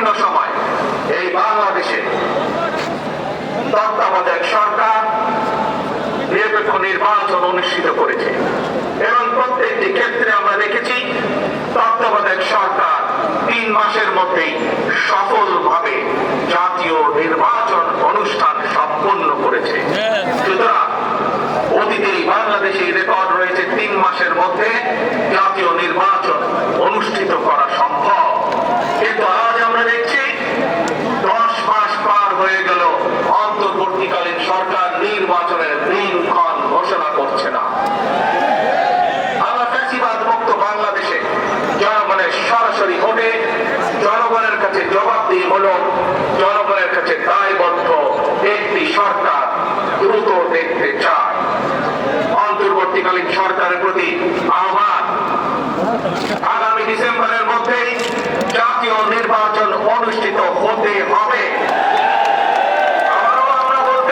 বিভিন্ন সময় এই বাংলাদেশে তত্ত্বাবধায়ক সরকার নিরপেক্ষ নির্বাচন অনুষ্ঠিত করেছে। এবং প্রত্যেকটি ক্ষেত্রে আমরা দেখেছি তত্ত্বাবধায়ক সরকার তিন মাসের মধ্যেই সফলভাবে জাতীয় নির্বাচন অনুষ্ঠান সম্পন্ন করেছে। সুতরাং অতীতের এই বাংলাদেশে রেকর্ড রয়েছে তিন মাসের মধ্যে জাতীয় নির্বাচন অনুষ্ঠিত করা সম্ভব কিন্তু আজ আমরা দেখছি দশ মাস পার হয়ে গেল অন্তর্বর্তীকালীন সরকার নির্বাচনের দিনক্ষণ ঘোষণা করছে না আমরা ফ্যাসিবাদ মুক্ত বাংলাদেশে জনগণের সরাসরি হবে জনগণের কাছে জবাবদিহি হল জনগণের কাছে দায়বদ্ধ একটি সরকার দ্রুত দেখতে চায়। অন্তর্বর্তীকালীন সরকারের প্রতি আহ্বান। আগামী ডিসেম্বরের